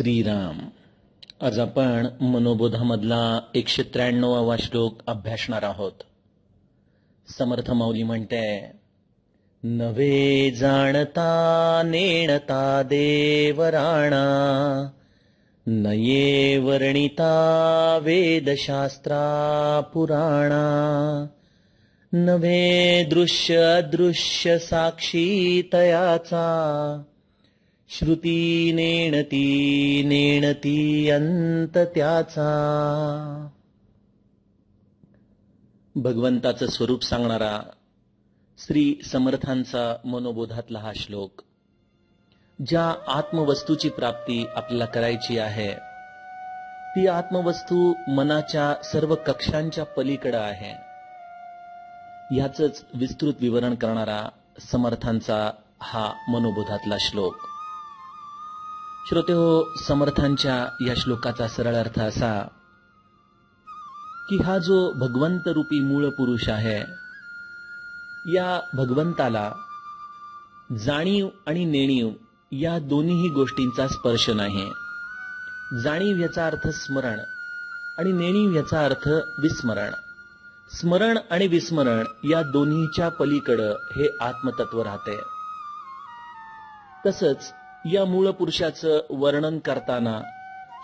श्रीराम. आज आपण मनोबोधामधला एकशे त्र्याण्णवावा श्लोक अभ्यासणार आहोत. समर्थ माऊली म्हणते नवे जाणता नेणता देवराणा नये वर्णिता वेदशास्त्रा पुराणा नवे दृश्य अदृश्य साक्षी तयाचा श्रुती नेणती नेणती अंत त्याचा. भगवंताचं स्वरूप सांगणारा श्री समर्थांचा मनोबोधातला हा श्लोक ज्या आत्मवस्तूची प्राप्ती आपल्याला करायची आहे ती आत्मवस्तू मनाच्या सर्व कक्षांच्या पलीकडे आहे. याच विस्तृत विवरण करणारा समर्थांचा हा मनोबोधातला श्लोक. श्रोते हो समर्थांच्या या श्लोकाचा सरळ अर्थ असा की हा जो भगवंत रूपी मूळ पुरुष आहे या भगवंताला जाणीव आणि नेणीव या दोन्हीही गोष्टींचा स्पर्श नाही. जाणीव याचा अर्थ स्मरण आणि नेणीव याचा अर्थ विस्मरण. स्मरण आणि विस्मरण या दोन्हीच्या पलीकडं हे आत्मतत्व राहते. तसंच या मूळ पुरुषाचं वर्णन करताना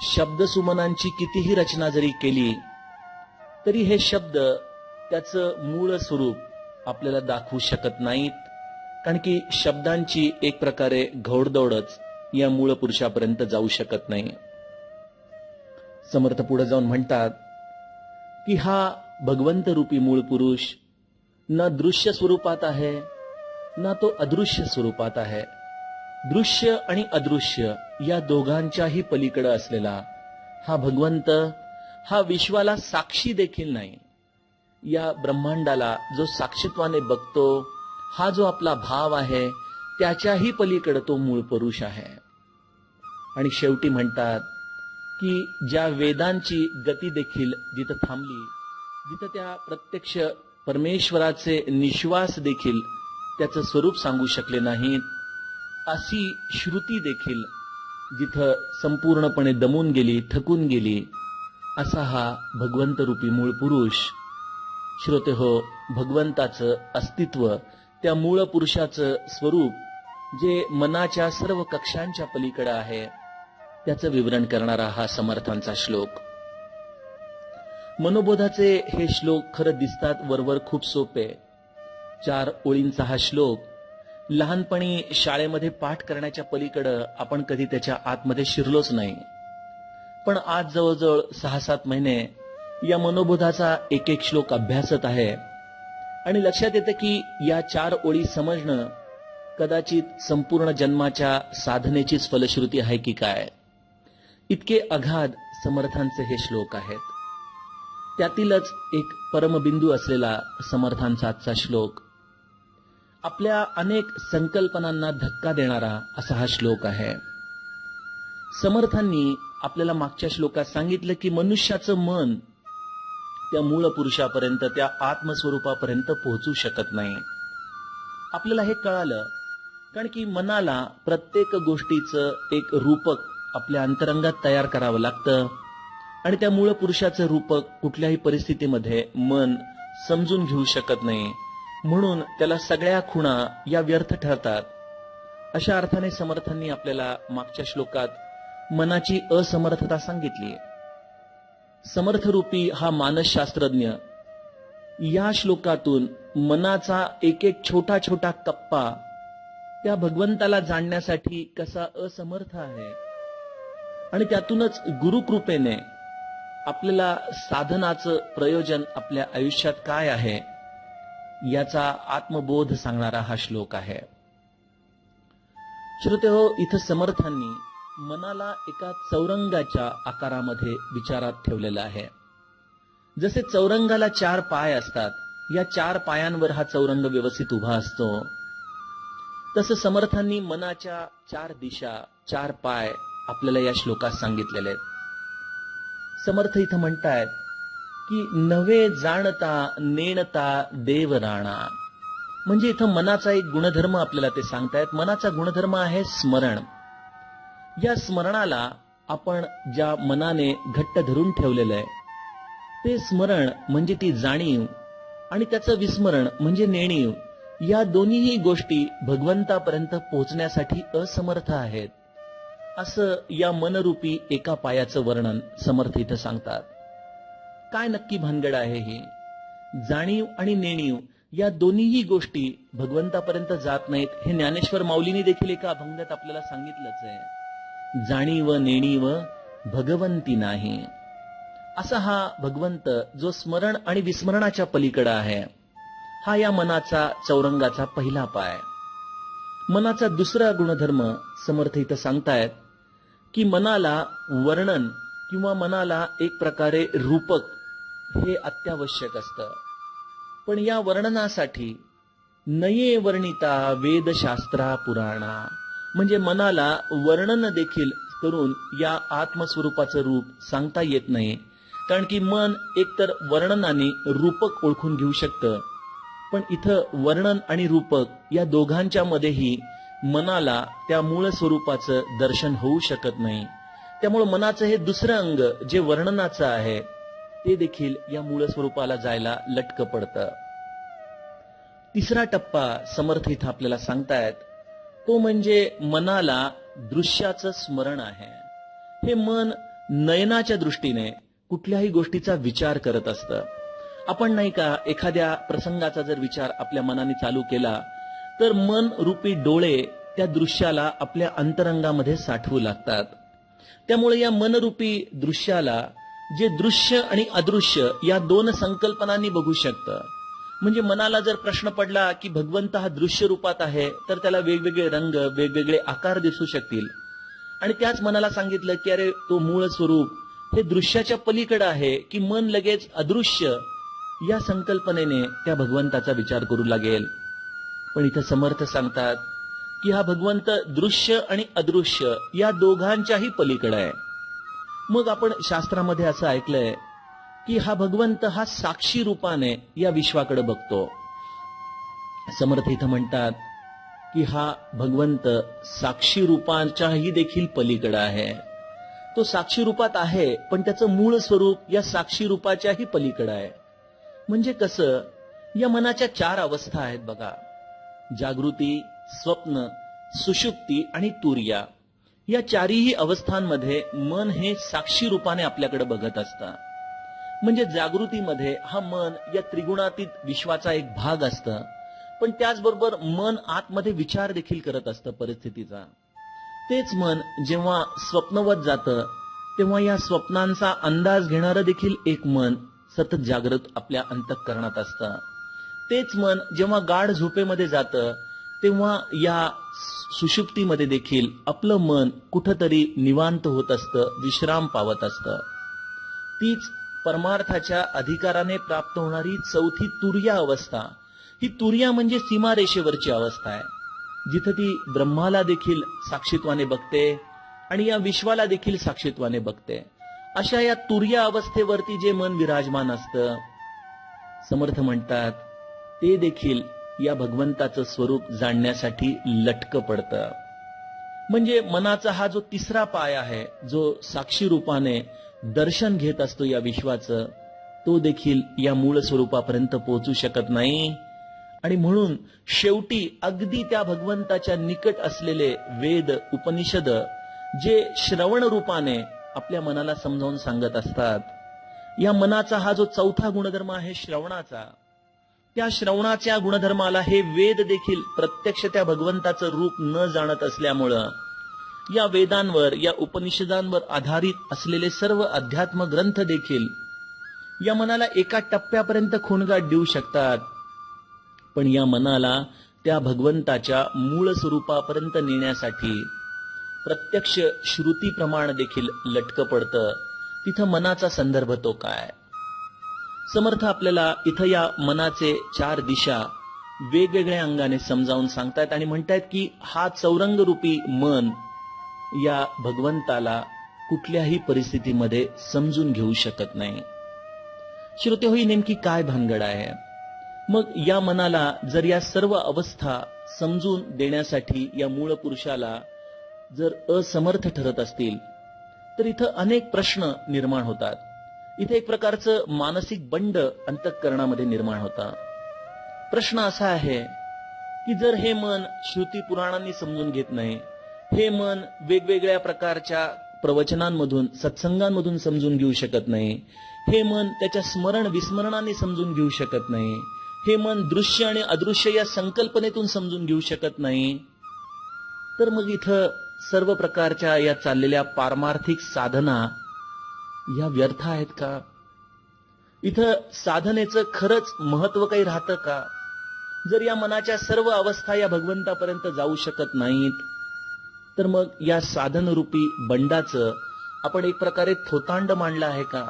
शब्दसुमनांची कितीही रचना जरी केली तरी हे शब्द त्याचं मूळ स्वरूप आपल्याला दाखवू शकत नाहीत. कारण की शब्दांची एक प्रकारे घोडदौडच या मूळ पुरुषापर्यंत जाऊ शकत नाही. समर्थ पुढे जाऊन म्हणतात की हा भगवंत रूपी मूळ पुरुष ना दृश्य स्वरूपात आहे ना तो अदृश्य स्वरूपात आहे. दृश्य आणि अदृश्य या दोघांच्याही पलीकडे असलेला हा भगवंत हा विश्वाला साक्षी देखील नाही. या ब्रह्मांडाला जो साक्षीत्वाने बघतो हा जो आपला भाव आहे त्याच्याही पलीकडे तो मूळ पुरुष आहे. आणि शेवटी म्हणतात की ज्या वेदांची गती देखील जिथं थांबली जिथं त्या प्रत्यक्ष परमेश्वराचे निश्वास देखील त्याचं स्वरूप सांगू शकले नाहीत अशी श्रुती देखील जिथं संपूर्णपणे दमून गेली थकून गेली असा हा भगवंत रूपी मूळ पुरुष. श्रोते हो भगवंताचं अस्तित्व त्या मूळ पुरुषाचं स्वरूप जे मनाच्या सर्व कक्षांच्या पलीकडे आहे त्याचं विवरण करणारा हा समर्थांचा श्लोक. मनोबोधाचे हे श्लोक खरं दिसतात वरवर खूप सोपे. चार ओळींचा हा श्लोक लहानपणी शाळेमध्ये पाठ करण्याच्या पलीकडं आपण कधी त्याच्या आतमध्ये शिरलोच नाही. पण आज जवळजवळ सहा सात महिने या मनोबोधाचा एक एक श्लोक अभ्यासत आहे. आणि लक्षात येतं की या चार ओळी समजणं कदाचित संपूर्ण जन्माच्या साधनेचीच फलश्रुती आहे की काय. इतके अगाध समर्थांचे हे श्लोक आहेत. त्यातीलच एक परमबिंदू असलेला समर्थांचा आजचा श्लोक आपल्या अनेक संकल्पनांना धक्का देणारा असा हा श्लोक आहे. समर्थांनी आपल्याला मागच्या श्लोकात सांगितलं की मनुष्याचं मन त्या मूळ पुरुषापर्यंत त्या आत्मस्वरूपापर्यंत पोहोचू शकत नाही. आपल्याला हे कळालं कारण की मनाला प्रत्येक गोष्टीचं एक रूपक आपल्या अंतरंगात तयार करावं लागतं. आणि त्या मूळ पुरुषाचं रूपक कुठल्याही परिस्थितीमध्ये मन समजून घेऊ शकत नाही. म्हणून त्याला सगळ्या खुणा या व्यर्थ ठरतात. अशा अर्थाने समर्थांनी आपल्याला मागच्या श्लोकात मनाची असमर्थता सांगितली. समर्थरूपी हा मानसशास्त्रज्ञ या श्लोकातून मनाचा एक एक छोटा छोटा कप्पा त्या भगवंताला जाणण्यासाठी कसा असमर्थ आहे. आणि त्यातूनच गुरुकृपेने आपल्याला साधनाचं प्रयोजन आपल्या आयुष्यात काय आहे. याचा आत्मबोध सांगणारा हा श्लोक आहे. श्रोते हो इथं समर्थांनी मनाला एका चौरंगाच्या आकारामध्ये विचारात ठेवलेलं आहे. जसे चौरंगाला चार पाय असतात या चार पायांवर हा चौरंग व्यवस्थित उभा असतो. तसं समर्थांनी मनाच्या चार दिशा चार पाय आपल्याला या श्लोकात सांगितलेले आहेत. समर्थ इथं म्हणतायत की नवे जाणता नेणता देवराणा. म्हणजे इथं मनाचा एक गुणधर्म आपल्याला ते सांगतायत. मनाचा गुणधर्म आहे स्मरण. या स्मरणाला आपण ज्या मनाने घट्ट धरून ठेवलेलं आहे ते स्मरण म्हणजे ती जाणीव आणि त्याचं विस्मरण म्हणजे नेणीव या दोन्हीही गोष्टी भगवंतापर्यंत पोहोचण्यासाठी असमर्थ आहेत. असं या मनरूपी एका पायाचं वर्णन समर्थ इथं सांगतात. काय नक्की भानगड आहे हे? जाणीव आणि नेणीव या दोन्हीही गोष्टी भगवंतापर्यंत जात नाहीत हे ज्ञानेश्वर माऊलीने देखील एका अभंगात आपल्याला सांगितलंच आहे. जाणीव नेणीव भगवंती नाही. असा हा भगवंत जो स्मरण आणि विस्मरणाच्या पलीकडे आहे हा या मनाचा चौरंगाचा पहिला पाय. मनाचा दुसरा गुणधर्म समर्थ इथं सांगतायत की मनाला वर्णन किंवा मनाला एक प्रकारे रूपक हे अत्यावश्यक असतं. पण या वर्णनासाठी नये वर्णिता वेदशास्त्रा पुराणा. म्हणजे मनाला वर्णन देखील करून या आत्मस्वरूपाचं रूप सांगता येत नाही. कारण की मन एकतर वर्णनाने रूपक ओळखून घेऊ शकतं. पण इथं वर्णन आणि रूपक या दोघांच्या मध्येही मनाला त्या मूळ स्वरूपाचं दर्शन होऊ शकत नाही. त्यामुळे मनाचं हे दुसरं अंग जे वर्णनाचं आहे ते देखील या मूळ स्वरूपाला जायला लटक पडतं. तिसरा टप्पा समर्थ इथं आपल्याला सांगतायत तो म्हणजे मनाला दृश्याचं स्मरण आहे. हे मन नयनाच्या दृष्टीने कुठल्याही गोष्टीचा विचार करत असतं. आपण नाही का एखाद्या प्रसंगाचा जर विचार आपल्या मनाने चालू केला तर मन रूपी डोळे त्या दृश्याला आपल्या अंतरंगामध्ये साठवू लागतात. त्यामुळे या मनरूपी दृश्याला जे दृश्य आणि अदृश्य या दोन संकल्पनांनी बघू शकतं. म्हणजे मनाला जर प्रश्न पडला की भगवंत हा दृश्य रूपात आहे तर त्याला वेगवेगळे रंग वेगवेगळे आकार दिसू शकतील. आणि त्याच मनाला सांगितलं की अरे तो मूळ स्वरूप हे दृश्याच्या पलीकडे आहे की मन लगेच अदृश्य या संकल्पनेने त्या भगवंताचा विचार करू लागेल. पण इथं समर्थ सांगतात की हा भगवंत दृश्य आणि अदृश्य या दोघांच्याही पलीकडे आहे. मग आपण शास्त्रामध्ये असं ऐकलंय की हा भगवंत हा साक्षी रूपाने या विश्वाकडे बघतो. समर्थ इथं म्हणतात की हा भगवंत साक्षी रूपाच्याही देखील पलीकडे आहे. तो साक्षी रूपात आहे पण त्याचं मूळ स्वरूप या साक्षी रूपाच्याही पलीकडे आहे. म्हणजे कसं या मनाच्या चार अवस्था आहेत बघा. जागृती स्वप्न सुषुप्ती आणि तुर्या. या चारही अवस्थांमध्ये मन हे साक्षी रूपाने आपल्याकडे बघत असतं. म्हणजे जागृतीमध्ये हा मन या त्रिगुणातीत विश्वाचा एक भाग असतं. पण त्याचबरोबर मन आतमध्ये विचार देखील करत असतं परिस्थितीचा. तेच मन जेव्हा स्वप्नवत जातं तेव्हा या स्वप्नांचा अंदाज घेणारं देखील एक मन सतत जागृत आपल्या अंतःकरणात असतं. तेच मन जेव्हा गाढ झोपेमध्ये जातं तेव्हा या सुषुप्तीमध्ये देखील आपलं मन कुठंतरी निवांत होत असतं विश्राम पावत असतं. तीच परमार्थाच्या अधिकाराने प्राप्त होणारी चौथी तुर्या अवस्था. ही तुर्या म्हणजे सीमारेषेवरची अवस्था आहे. जिथं ती ब्रह्माला देखील साक्षीत्वाने बघते आणि या विश्वाला देखील साक्षीत्वाने बघते. अशा या तुर्या अवस्थेवरती जे मन विराजमान असतं समर्थ म्हणतात ते देखील या भगवंताचं स्वरूप जाणण्यासाठी लटक पडतं. म्हणजे मनाचा हा जो तिसरा पाय आहे जो साक्षी रूपाने दर्शन घेत असतो या विश्वाचं तो देखील या मूळ स्वरूपापर्यंत पोहोचू शकत नाही. आणि म्हणून शेवटी अगदी त्या भगवंताच्या निकट असलेले वेद उपनिषद जे श्रवण रूपाने आपल्या मनाला समजावून सांगत असतात. या मनाचा हा जो चौथा गुणधर्म आहे श्रवणाचा त्या श्रवणाच्या गुणधर्माला हे वेद देखील प्रत्यक्ष त्या भगवंताचं रूप न जाणत असल्यामुळं या वेदांवर या उपनिषदांवर आधारित असलेले सर्व अध्यात्म ग्रंथ देखील या मनाला एका टप्प्यापर्यंत खूणगाठ देऊ शकतात. पण या मनाला त्या भगवंताच्या मूळ स्वरूपापर्यंत नेण्यासाठी प्रत्यक्ष श्रुती प्रमाण देखील लटक पडतं. तिथं मनाचा संदर्भ तो काय? समर्थ आपल्याला इथं या मनाचे चार दिशा वेगवेगळ्या अंगाने समजावून सांगतायत आणि म्हणतायत की हा चौरंग रूपी मन या भगवंताला कुठल्याही परिस्थितीमध्ये समजून घेऊ शकत नाही. श्रोते होई नेमकी काय भानगड आहे? मग या मनाला जर या सर्व अवस्था समजून देण्यासाठी या मूळ पुरुषाला जर असमर्थ ठरत असतील तर इथं अनेक प्रश्न निर्माण होतात. इथे एक प्रकारचं मानसिक बंड अंतःकरणामध्ये निर्माण होता. प्रश्न असा आहे की जर हे मन श्रुती पुराणांनी समजून घेत नाही हे मन वेगवेगळ्या प्रकारच्या प्रवचनांमधून सत्संगांमधून समजून घेऊ शकत नाही हे मन त्याच्या स्मरण विस्मरणाने समजून घेऊ शकत नाही हे मन दृश्य आणि अदृश्य या संकल्पनेतून समजून घेऊ शकत नाही तर मग इथं सर्व प्रकारच्या या चाललेल्या पारमार्थिक साधना या व्यर्थ आहेत का? इथं साधनेचं खरंच महत्त्व काही राहतं का? जर या मनाच्या सर्व अवस्था या भगवंतापर्यंत जाऊ शकत नाहीत तर मग या साधनरूपी बंडाचं आपण एक प्रकारे थोतांड मांडलं आहे का?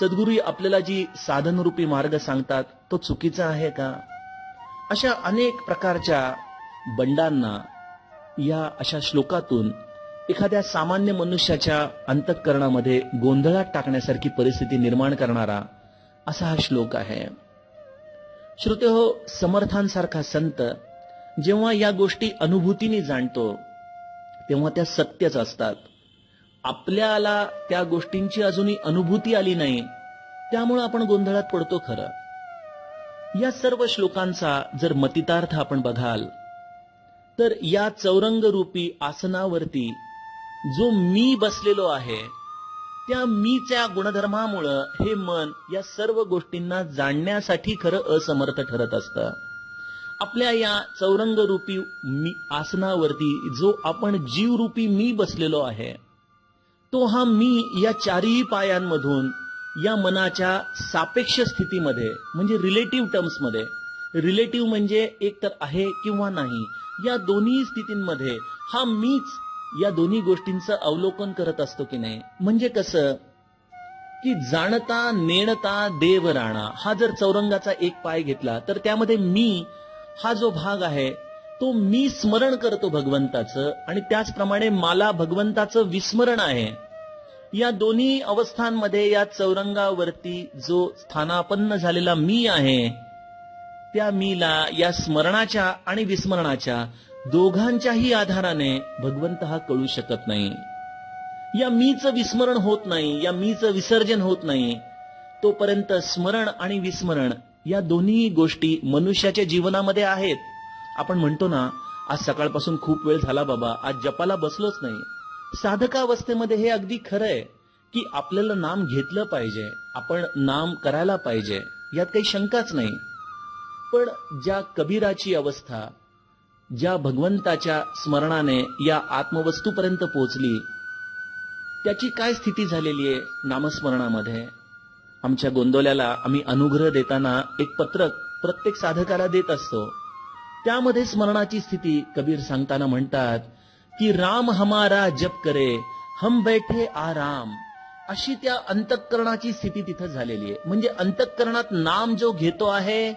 सद्गुरू आपल्याला जी साधनरूपी मार्ग सांगतात तो चुकीचा आहे का? अशा अनेक प्रकारच्या बंडांना या अशा श्लोकातून एखाद्या सामान्य मनुष्याच्या अंतःकरणामध्ये गोंधळात टाकण्यासारखी परिस्थिती निर्माण करणारा असा हा श्लोक आहे. श्रोते हो समर्थांसारखा संत जेव्हा या गोष्टी अनुभूतीने जाणतो तेव्हा त्या सत्यच असतात. आपल्याला त्या गोष्टींची अजूनही अनुभूती आली नाही त्यामुळे आपण गोंधळात पडतो खरं. या सर्व श्लोकांचा जर मतितार्थ आपण बघाल तर या चौरंग रूपी आसनावरती जो मी बसलेलो आहे त्या मीच्या गुणधर्मामुळं हे मन या सर्व गोष्टींना जाणण्यासाठी खरं असमर्थ ठरत असतं. आपल्या या चौरंग रूपी मी आसनावरती जो आपण जीव रूपी मी बसलेलो आहे तो हा मी या चारही पायांमधून या मनाच्या सापेक्ष स्थितीमध्ये म्हणजे रिलेटिव्ह टर्म्समध्ये रिलेटिव्ह म्हणजे एक तर आहे किंवा नाही या दोन्ही स्थितींमध्ये हा मीच या दोन्ही गोष्टींचं अवलोकन करत असतो की नाही? म्हणजे कसं? की जाणता नेणता देव राणा हा जर चौरंगाचा एक पाय घेतला तर त्यामध्ये मी हा जो भाग आहे तो मी स्मरण करतो भगवंताचं आणि त्याचप्रमाणे मला भगवंताचं विस्मरण आहे. या दोन्ही अवस्थांमध्ये या चौरंगावरती जो स्थानापन्न झालेला मी आहे त्या मीला या स्मरणाच्या आणि विस्मरणाच्या दोघांच्याही आधाराने भगवंत हा कळू शकत नाही. या मीचं विस्मरण होत नाही या मीचं विसर्जन होत नाही तोपर्यंत स्मरण आणि विस्मरण या दोन्ही गोष्टी मनुष्याच्या जीवनामध्ये आहेत. आपण म्हणतो ना आज सकाळपासून खूप वेळ झाला बाबा आज जपाला बसलोच नाही. साधकावस्थेमध्ये हे अगदी खरं आहे की आपल्याला नाम घेतलं पाहिजे आपण नाम करायला पाहिजे यात काही शंकाच नाही. पण ज्या कबीराची अवस्था ज्या भगवंताच्या स्मरणाने या आत्मवस्तूपर्यंत पोहोचली त्याची काय स्थिती झालेली आहे नामस्मरणामध्ये? आमच्या गोंदवल्याला आम्ही अनुग्रह देताना एक पत्रक प्रत्येक साधकाला देत असतो. त्यामध्ये स्मरणाची स्थिती कबीर सांगताना म्हणतात की राम हमारा जप करे हम बैठे आराम. अशी त्या अंतःकरणाची स्थिती तिथं झालेली आहे. म्हणजे अंतःकरणात नाम जो घेतो आहे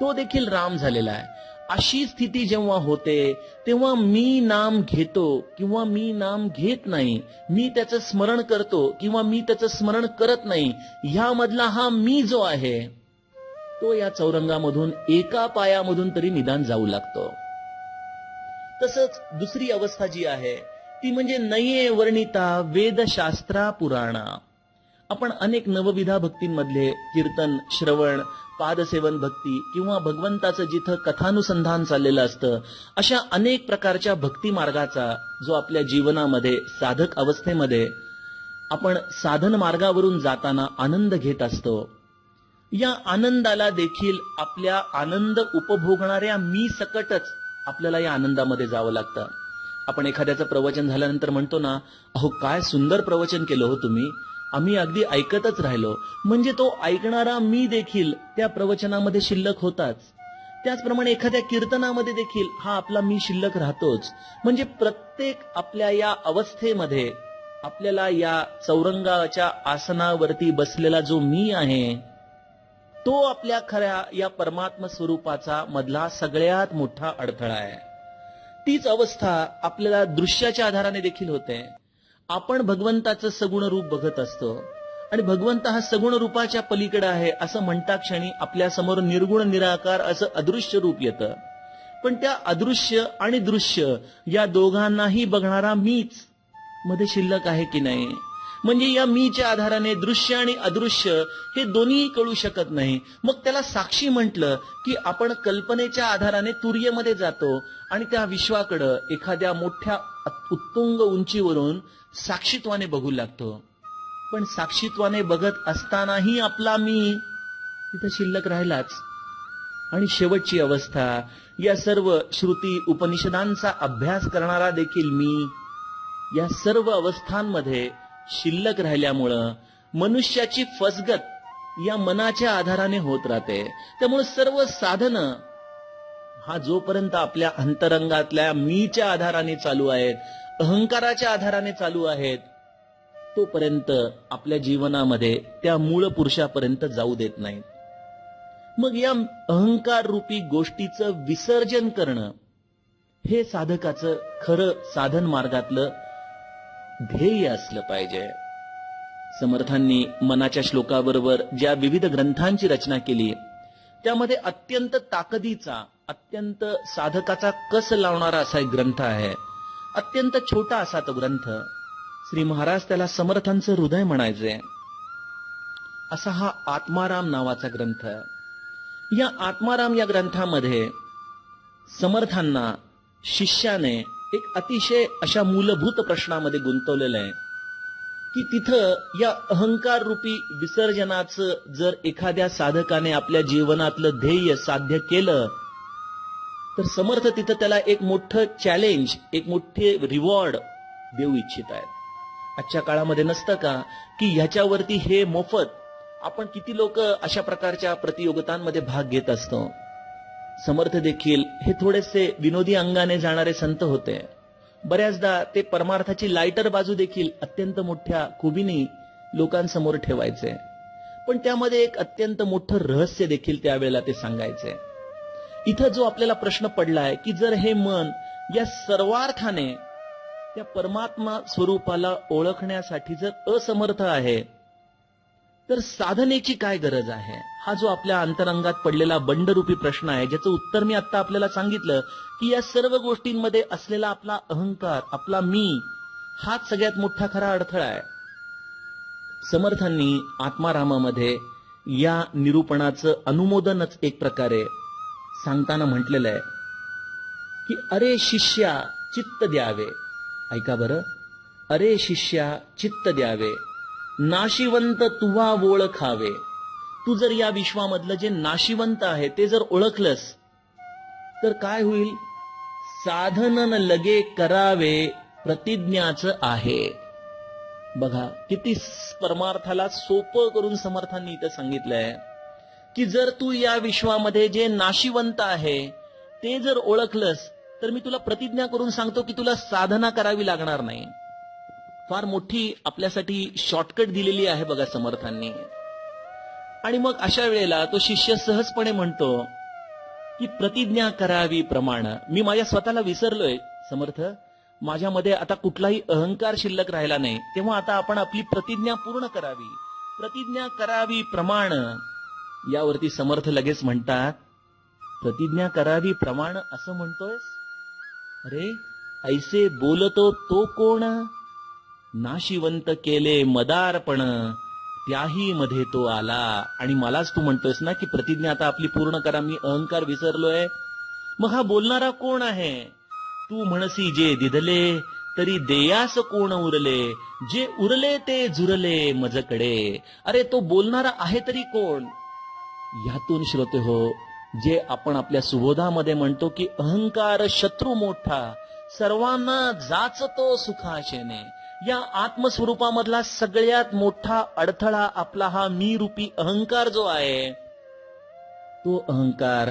तो देखील राम झालेला आहे. अशी स्थिती जेव्हा होते तेव्हा मी नाम घेतो किंवा मी नाम घेत नाही मी त्याचं स्मरण करतो किंवा मी त्याचं स्मरण करत नाही ह्यामधला हा मी जो आहे तो या चौरंगामधून एका पायामधून तरी निदान जाऊ लागतो. तसंच दुसरी अवस्था जी आहे ती म्हणजे नये वर्णिता वेदशास्त्रा पुराणा आपण अनेक नवविधा भक्तींमधले कीर्तन श्रवण पादसेवन भक्ती किंवा भगवंताचं जिथं कथानुसंधान चाललेलं असतं अशा अनेक प्रकारच्या भक्ती मार्गाचा जो आपल्या जीवनामध्ये साधक अवस्थेमध्ये आपण साधन मार्गावरून जाताना आनंद घेत असतो. या आनंदाला देखील आपल्या आनंद उपभोगणाऱ्या मी सकटच आपल्याला या आनंदामध्ये जावं लागतं. आपण एखाद्याचं प्रवचन झाल्यानंतर म्हणतो ना अहो काय सुंदर प्रवचन केलं हो तुम्ही. आम्ही अगदी ऐकतच राहिलो. म्हणजे तो ऐकणारा मी देखील त्या प्रवचनामध्ये शिल्लक होताच. त्याचप्रमाणे एखाद्या कीर्तनामध्ये देखील हा आपला मी शिल्लक राहतोच. म्हणजे प्रत्येक आपल्या या अवस्थेमध्ये आपल्याला या चौरंगाच्या आसनावरती बसलेला जो मी आहे तो आपल्या खऱ्या या परमात्म स्वरूपाचा मधला सगळ्यात मोठा अडथळा आहे. तीच अवस्था आपल्याला दृश्याच्या आधाराने देखील होते. आपण भगवंताचं सगुण रूप बघत असतो. आणि भगवंत हा सगुण रूपाच्या पलीकडे आहे असं म्हणता क्षणी आपल्यासमोर निर्गुण निराकार असं अदृश्य रूप येतं. पण त्या अदृश्य आणि दृश्य या दोघांनाही बघणारा मीच मध्ये शिल्लक आहे की नाही? म्हणजे या मीच्या आधाराने दृश्य आणि अदृश्य हे दोन्ही कळू शकत नाही. मग त्याला साक्षी म्हटलं की आपण कल्पनेच्या आधाराने तुर्येमध्ये जातो आणि त्या विश्वाकडं एखाद्या मोठ्या उत्तुंग उंचीवरून साक्षीत्वाने बघू लागतो. पण साक्षीत्वाने बघत असतानाही आपला मी तिथं शिल्लक राहिलाच. आणि शेवटची अवस्था या सर्व श्रुती उपनिषदांचा अभ्यास करणारा देखील मी या सर्व अवस्थांमध्ये शिल्लक राहिल्यामुळं मनुष्याची फसगत या मनाच्या आधाराने होत राहते. त्यामुळे सर्व साधनं हा जोपर्यंत आपल्या अंतरंगातल्या मीच्या आधाराने चालू आहेत अहंकाराच्या आधाराने चालू आहेत तोपर्यंत आपल्या जीवनामध्ये त्या मूळ पुरुषापर्यंत जाऊ देत नाहीत. मग या अहंकार रूपी गोष्टीचं विसर्जन करणं हे साधकाचं खरं साधन मार्गातलं ध्येय असलं पाहिजे. समर्थांनी मनाच्या श्लोकाबरोबर ज्या विविध ग्रंथांची रचना केली त्यामध्ये अत्यंत ताकदीचा अत्यंत साधकाचा कस लावणारा असा एक ग्रंथ आहे. अत्यंत छोटा असा तो ग्रंथ श्री महाराज त्याला समर्थांचं हृदय म्हणायचे. असा हा आत्माराम नावाचा ग्रंथ. या आत्माराम या ग्रंथामध्ये समर्थांना शिष्याने एक अतिशय अशा मूलभूत प्रश्नामध्ये गुंतवलेलं आहे की तिथं या अहंकार रूपी विसर्जनाचं जर एखाद्या साधकाने आपल्या जीवनातलं ध्येय साध्य केलं तर समर्थ तिथं त्याला एक मोठं चॅलेंज एक मोठे रिवॉर्ड देऊ इच्छित आहेत. आजच्या काळामध्ये नसतं का की ह्याच्यावरती हे मोफत आपण किती लोक अशा प्रकारच्या प्रतियोगितांमध्ये भाग घेत असतो? समर्थ देखील हे थोडेसे विनोदी अंगाने जाणारे संत होते. बऱ्याचदा ते परमार्थाची लायटर बाजू देखील अत्यंत मोठ्या खुबीने लोकांसमोर ठेवायचे. पण त्यामध्ये एक अत्यंत मोठं रहस्य देखील त्यावेळेला ते सांगायचे. इथं जो आपल्याला प्रश्न पडलाय की जर हे मन या सर्वार्थाने त्या परमात्मा स्वरूपाला ओळखण्यासाठी जर असमर्थ आहे तर साधनेची काय गरज आहे? हा जो आपल्या अंतरंगात पडलेला बंडरूपी प्रश्न आहे ज्याचं उत्तर मी आता आपल्याला सांगितलं की या सर्व गोष्टींमध्ये असलेला आपला अहंकार आपला मी हाच सगळ्यात मोठा खरा अडथळा आहे. समर्थांनी आत्मारामामध्ये या निरूपणाचं अनुमोदनच एक प्रकारे सांगताना म्हटलेलं आहे की अरे शिष्या चित्त द्यावे. ऐका बरं. अरे शिष्या चित्त द्यावे. नाशिवंत तुवा ओळखावे तू जर या विश्वामधलं जे नाशिवंत आहे ते जर ओळखलंस तर काय होईल? साधनन लगे करावे प्रतिज्ञाच आहे. बघा किती परमार्थाला सोपं करून समर्थांनी इथं सांगितलंय. की जर तू या विश्वामध्ये जे नाशिवंत आहे ते जर ओळखलंस तर मी तुला प्रतिज्ञा करून सांगतो की तुला साधना करावी लागणार नाही. फार मोठी आपल्यासाठी शॉर्टकट दिलेली आहे बघा समर्थांनी. आणि मग अशा वेळेला तो शिष्य सहजपणे म्हणतो की प्रतिज्ञा करावी प्रमाण. मी माझ्या स्वतःला विसरलोय समर्थ. माझ्यामध्ये आता कुठलाही अहंकार शिल्लक राहिला नाही. तेव्हा आता आपण आपली प्रतिज्ञा पूर्ण करावी. प्रतिज्ञा करावी प्रमाण यावरती समर्थ लगेच म्हणतात प्रतिज्ञा करावी प्रमाण असं म्हणतोयस? अरे ऐसे बोलतो तो कोण? नाशिवंत केले मदारपण त्याही मध्ये तो आला. आणि मलाच तू म्हणतोयस ना की प्रतिज्ञा आता आपली पूर्ण करा मी अहंकार विसरलोय. मग हा बोलणारा कोण आहे? तू म्हणसी जे दिधले तरी देयास कोण उरले? जे उरले ते झुरले मजकडे. अरे तो बोलणारा आहे तरी कोण? यातून श्रोते हो जे आपण आपल्या सुबोधामध्ये म्हणतो की अहंकार शत्रू मोठा सर्वांना जाचतो सुखाशेने. या आत्मस्वरूपामधला सगळ्यात मोठा अडथळा आपला हा मी रूपी अहंकार जो आहे तो अहंकार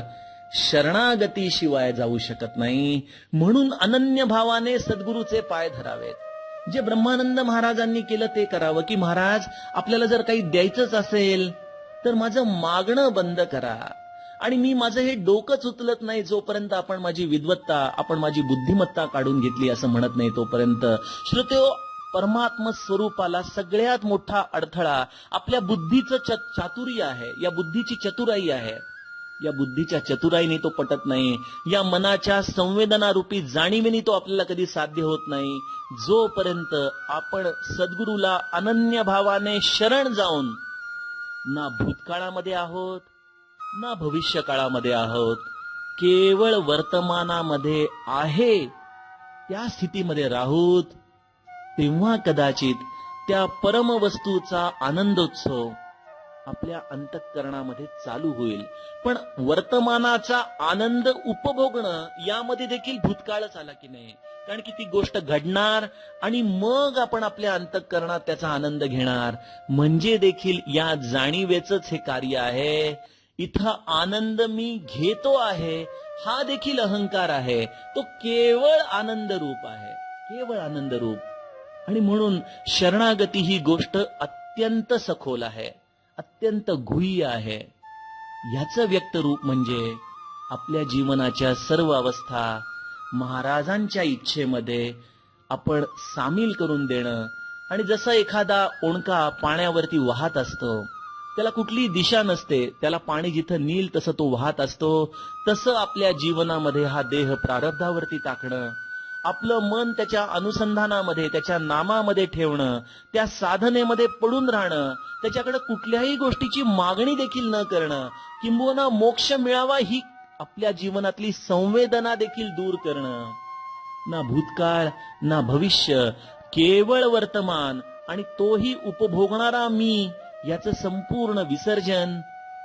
शरणागतीशिवाय जाऊ शकत नाही. म्हणून अनन्य भावाने सद्गुरूचे पाय धरावेत. जे ब्रह्मानंद महाराजांनी केलं ते करावं की महाराज आपल्याला जर काही द्यायचंच असेल तर माझं मागणं बंद करा. आणि मी माझं हे डोकंच उचलत नाही जोपर्यंत आपण माझी विद्वत्ता आपण माझी बुद्धिमत्ता काढून घेतली असं म्हणत नाही तोपर्यंत. श्रोते परमात्म स्वरूपाला सगळ्यात मोठा अडथळा आपल्या बुद्धीचं चातुर्य आहे या बुद्धीची चतुराई आहे. या बुद्धीच्या चतुराईने तो पटत नाही या मनाच्या संवेदना रूपी जाणीवेने तो आपल्याला कधी साध्य होत नाही. जोपर्यंत आपण सद्गुरूला अनन्य भावाने शरण जाऊन ना भूतकाळामध्ये आहोत ना भविष्य काळामध्ये आहोत. केवळ वर्तमानामध्ये आहे त्या स्थितीमध्ये राहूत तेव्हा कदाचित त्या परमवस्तूचा आनंदोत्सव आपल्या अंतःकरणामध्ये चालू होईल. पण वर्तमानाचा आनंद उपभोगणं यामध्ये देखील भूतकाळच आला की नाही? कारण की ती गोष्ट घडणार आणि मग आपण आपल्या अंतःकरणात त्याचा आनंद घेणार. म्हणजे देखील या जाणीवेच हे कार्य आहे. इथं आनंद मी घेतो आहे हा देखील अहंकार आहे. तो केवळ आनंद रूप आहे. केवळ आनंद रूप आणि म्हणून शरणागती ही गोष्ट अत्यंत सखोल आहे. अत्यंत गुह्य आहे. ह्याचं व्यक्त रूप म्हणजे आपल्या जीवनाच्या सर्व अवस्था महाराजांच्या इच्छेमध्ये आपण सामील करून देणं आणि जसं एखादा ओणका पाण्यावरती वाहत असतो त्याला कुठली दिशा नसते त्याला पाणी जिथं नील तसं तो वाहत असतो तसं आपल्या जीवनामध्ये हा देह प्रारब्धावरती टाकणं आपलं मन त्याच्या अनुसंधानामध्ये त्याच्या नामामध्ये ठेवणं त्या साधनेमध्ये पडून राहणं त्याच्याकडे कुठल्याही गोष्टीची मागणी देखील न करणं किंबहुना मोक्ष मिळावा ही आपल्या जीवनातली संवेदना देखील दूर करणं. ना भूतकाळ ना भविष्य केवळ वर्तमान आणि तोही उपभोगणारा मी याचं संपूर्ण विसर्जन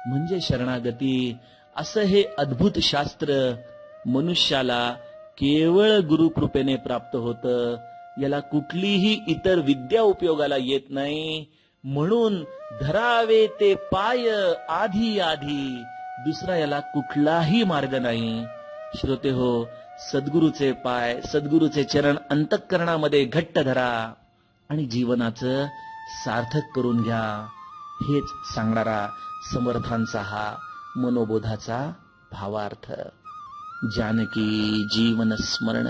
म्हणजे शरणागती. असं हे अद्भुत शास्त्र मनुष्याला केवळ गुरुकृपेने प्राप्त होतं. याला कुठलीही इतर विद्या उपयोगाला येत नाही. म्हणून धरावे ते पाय आधी आधी. दुसरा याला कुठलाही मार्ग नाही. श्रोते हो सद्गुरूचे पाय सद्गुरूचे चरण अंतःकरणामध्ये घट्ट धरा आणि जीवनाचं सार्थक करून घ्या. हेच सांगणारा समर्थांचा हा मनोबोधाचा भावार्थ. जानकी जीवन स्मरण